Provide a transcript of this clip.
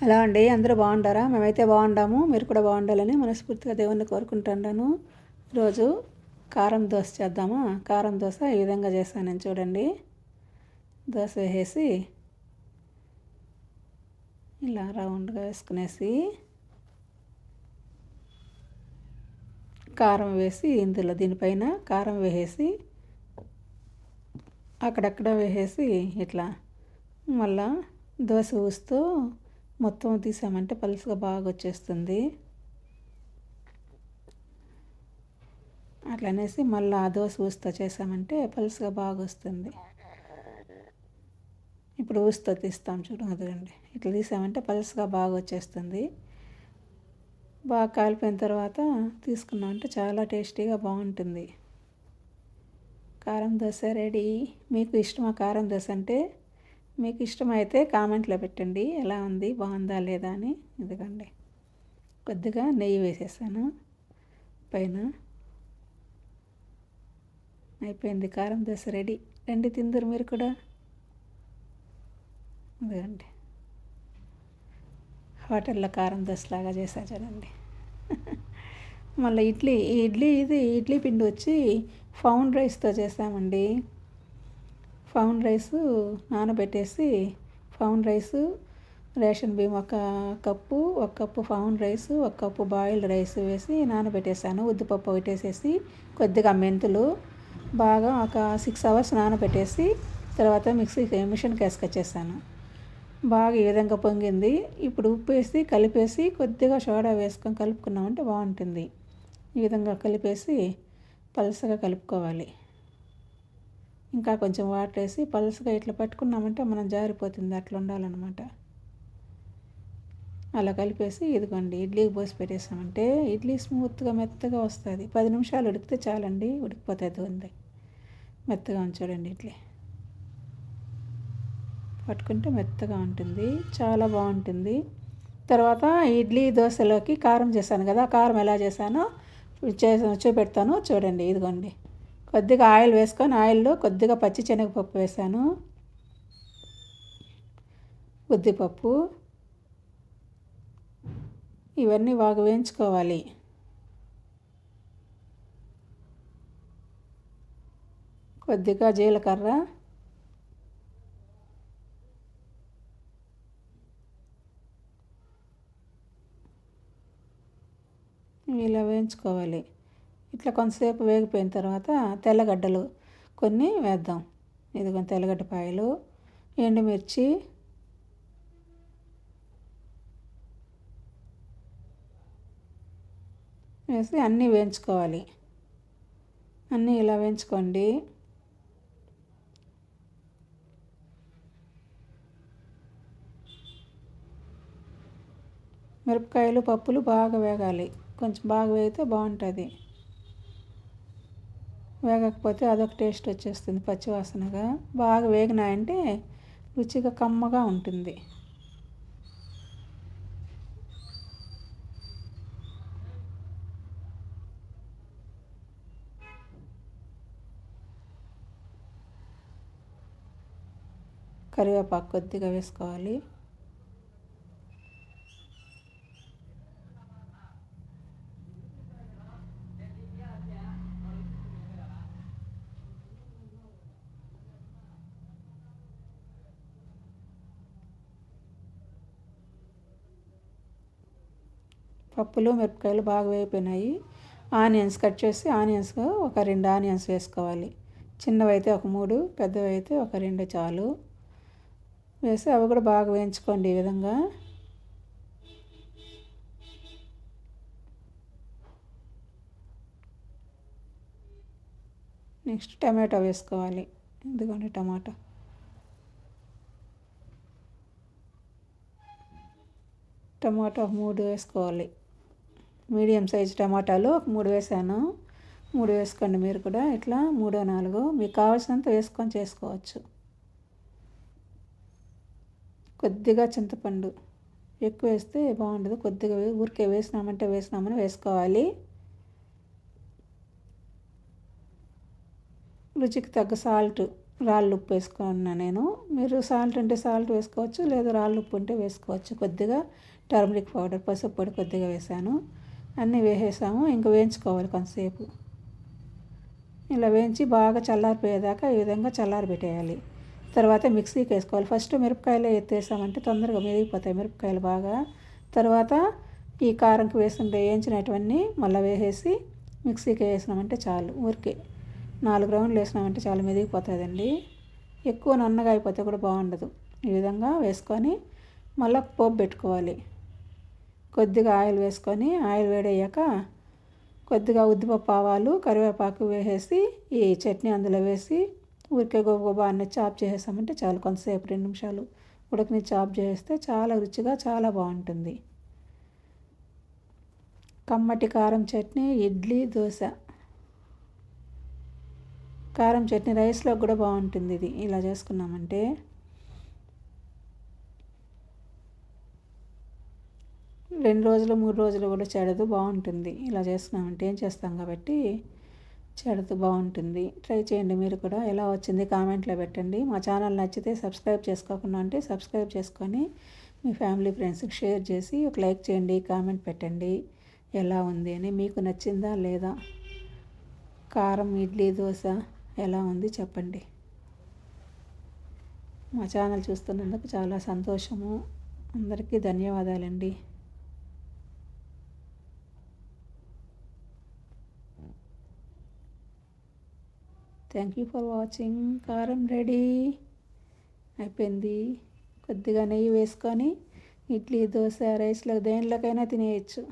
Hello అండి. అందరూ బాగుంటారా మేమైతే బాగుండాము. మీరు కూడా బాగుండాలని మనస్ఫూర్తిగా దేవుణ్ణి కోరుకుంటున్నాను ఈరోజు కారం దోశ చేద్దామా? కారం దోశ ఈ విధంగా చేస్తాను నేను చూడండి. దోశ వేసేసి ఇలా రౌండ్గా వేసుకునేసి కారం వేసి ఇందులో దీనిపైన కారం వేసేసి అక్కడక్కడ వేసేసి ఇట్లా మళ్ళా దోశ ఊస్తూ మొత్తం తీసామంటే పలుసుగా బాగా వచ్చేస్తుంది అట్లా అనేసి మళ్ళీ ఆ దోశ ఊస్తో చేసామంటే పలుసుగా బాగా వస్తుంది ఇప్పుడు ఊస్తో తీస్తాం చూడు అదిగండి. ఇట్లా తీసామంటే పలుసుగా బాగా వచ్చేస్తుంది బాగా కాలిపోయిన తర్వాత తీసుకున్నామంటే చాలా టేస్టీగా బాగుంటుంది. కారం దోశ రెడీ. మీకు ఇష్టమా కారం దోశ అంటే? మీకు ఇష్టమైతే కామెంట్లో పెట్టండి. ఎలా ఉంది? బాగుందా లేదా అని ఎందుకండి కొద్దిగా నెయ్యి వేసేసాను. పైన అయిపోయింది. కారం దోశ రెడీ. రండి తిందరు మీరు కూడా. అదండి హోటల్లో కారం దోశలాగా చేశా చూడండి. మళ్ళీ ఇడ్లీ ఇడ్లీ ఇది ఇడ్లీ పిండి వచ్చి ఫౌండ్ రైస్తో చేసామండి ఫౌండ్ రైస్ నానబెట్టేసి ఫౌండ్ రైస్ రేషన్ బియ్యం ఒక కప్పు ఒక కప్పు ఫౌండ్ రైస్ ఒక కప్పు బాయిల్డ్ రైస్ వేసి నానబెట్టేసాను. ఉద్దిపప్పు పెట్టేసేసి కొద్దిగా మెంతులు బాగా ఒక సిక్స్ అవర్స్ నానబెట్టేసి తర్వాత మిక్సీ మిషన్కి వేసుకొచ్చేసాను బాగా ఈ విధంగా పొంగింది. ఇప్పుడు ఉప్పు వేసి కలిపేసి కొద్దిగా సోడా వేసుకొని కలుపుకున్నామంటే బాగుంటుంది. ఈ విధంగా కలిపేసి పలుసగా కలుపుకోవాలి. ఇంకా కొంచెం వాటర్ వేసి పలుసుగా ఇట్లా పట్టుకున్నామంటే మనం జారిపోతుంది అట్లా ఉండాలన్నమాట. అలా కలిపేసి ఇదిగోండి ఇడ్లీకి పోసి పెట్టేసామంటే ఇడ్లీ స్మూత్గా మెత్తగా వస్తుంది. పది నిమిషాలు ఉడికితే చాలండి ఉడికిపోతుంది ఉంది మెత్తగా ఉంచాడండి ఇడ్లీ. పట్టుకుంటే మెత్తగా ఉంటుంది చాలా బాగుంటుంది. తర్వాత ఇడ్లీ దోశలోకి కారం చేశాను కదా కారం ఎలా చేశానో చూపెడతాను చూడండి ఇదిగోండి. కొద్దిగా ఆయిల్ వేసుకొని ఆయిల్లో కొద్దిగా పచ్చి శనగపప్పు వేసాను. ఉద్దిపప్పు. ఇవన్నీ బాగా వేయించుకోవాలి. కొద్దిగా జీలకర్ర. ఇలా వేయించుకోవాలి. ఇట్లా కొంతసేపు వేగిపోయిన తర్వాత తెల్లగడ్డలు కొన్ని వేద్దాం. ఇదిగో తెల్లగడ్డ పాయలు ఎండుమిర్చి వేసి అన్నీ వేయించుకోవాలి. అన్నీ ఇలా వేయించుకోండి. మిరపకాయలు పప్పులు బాగా వేగాలి. కొంచెం బాగా వేగితే బాగుంటుంది. వేగకపోతే అదొక టేస్ట్ వచ్చేస్తుంది పచ్చివాసనగా. బాగా వేగినాయంటే రుచిగా కమ్మగా ఉంటుంది. కరివేపాకు కొద్దిగా వేసుకోవాలి. పప్పులు మిరపకాయలు బాగా వేగిపోయినాయి. ఆనియన్స్ కట్ చేసి ఆనియన్స్ ఒక రెండు ఆనియన్స్ వేసుకోవాలి. చిన్నవైతే ఒక మూడు పెద్దవైతే ఒక రెండు చాలు. వేసి అవి కూడా బాగా వేయించుకోండి ఈ విధంగా. నెక్స్ట్ టమాటో వేసుకోవాలి. ఇదిగోండి టమాటో. టమాటో మూడు వేసుకోవాలి. మీడియం సైజ్ టమాటాలు ఒక మూడు వేసాను. మూడు వేసుకోండి మీరు కూడా. ఇట్లా మూడో నాలుగు మీకు కావాల్సినంత వేసుకొని చేసుకోవచ్చు. కొద్దిగా చింతపండు ఎక్కువ వేస్తే బాగుండదు. కొద్దిగా ఊరికే వేసినామంటే వేసినామని వేసుకోవాలి. రుచికి తగ్గ సాల్ట్ రాళ్ళు ఉప్పు వేసుకున్నా నేను. మీరు సాల్ట్ ఉంటే సాల్ట్ వేసుకోవచ్చు లేదా రాళ్ళు ఉప్పు ఉంటే వేసుకోవచ్చు. కొద్దిగా టర్మరిక్ పౌడర్ పసుపు పొడి కొద్దిగా వేసాను. అన్నీ వేసేసాము ఇంకా వేయించుకోవాలి కొంతసేపు. ఇలా వేయించి బాగా చల్లారిపోయేదాకా ఈ విధంగా చల్లారి పెట్టేయాలి తర్వాత మిక్సీకి వేసుకోవాలి. ఫస్ట్ మిరపకాయలే ఎత్తేసామంటే తొందరగా మెరిగిపోతాయి మిరపకాయలు బాగా. తర్వాత ఈ కారంకి వేస్తుంటే వేయించినటువన్నీ మళ్ళీ వేసేసి మిక్సీకి వేసినామంటే చాలు ఊరికే. నాలుగు రౌండ్లు వేసినామంటే చాలా మెదిగిపోతుందండి. ఎక్కువ నన్నగా అయిపోతే కూడా బాగుండదు. ఈ విధంగా వేసుకొని మళ్ళీ పోపు పెట్టుకోవాలి. కొద్దిగా ఆయిల్ వేసుకొని ఆయిల్ వేడయ్యాక కొద్దిగా ఉద్దిపప్పు ఆవాలు కరివేపాకు వేసేసి ఈ చట్నీ అందులో వేసి ఊరికే గోబా అన్న చాప్ చేసేసామంటే చాలు కొంతసేపు రెండు నిమిషాలు ఉడకని చాప్ చేస్తే చాలా రుచిగా చాలా బాగుంటుంది. కమ్మటి కారం చట్నీ ఇడ్లీ దోశ. కారం చట్నీ రైస్లో కూడా బాగుంటుంది ఇది. ఇలా చేసుకున్నామంటే రెండు రోజులు మూడు రోజులు కూడా చెడదు బాగుంటుంది. ఇలా చేస్తున్నామంటే ఏం చేస్తాం కాబట్టి చెడదు బాగుంటుంది. ట్రై చేయండి మీరు కూడా. ఎలా వచ్చింది కామెంట్లో పెట్టండి. మా ఛానల్ నచ్చితే సబ్స్క్రైబ్ చేసుకోకుండా అంటే సబ్స్క్రైబ్ చేసుకొని మీ ఫ్యామిలీ ఫ్రెండ్స్కి షేర్ చేసి ఒక లైక్ చేయండి కామెంట్ పెట్టండి. ఎలా ఉంది అని మీకు నచ్చిందా లేదా? కారం ఇడ్లీ దోశ ఎలా ఉంది చెప్పండి. మా ఛానల్ చూస్తున్నందుకు చాలా సంతోషము. అందరికీ ధన్యవాదాలండి. థ్యాంక్ యూ ఫర్ వాచింగ్ కారం రెడీ. అయిపోయింది. కొద్దిగా నెయ్యి వేసుకొని ఇడ్లీ దోశ రైస్లో దేనిలోకైనా తినేయచ్చు.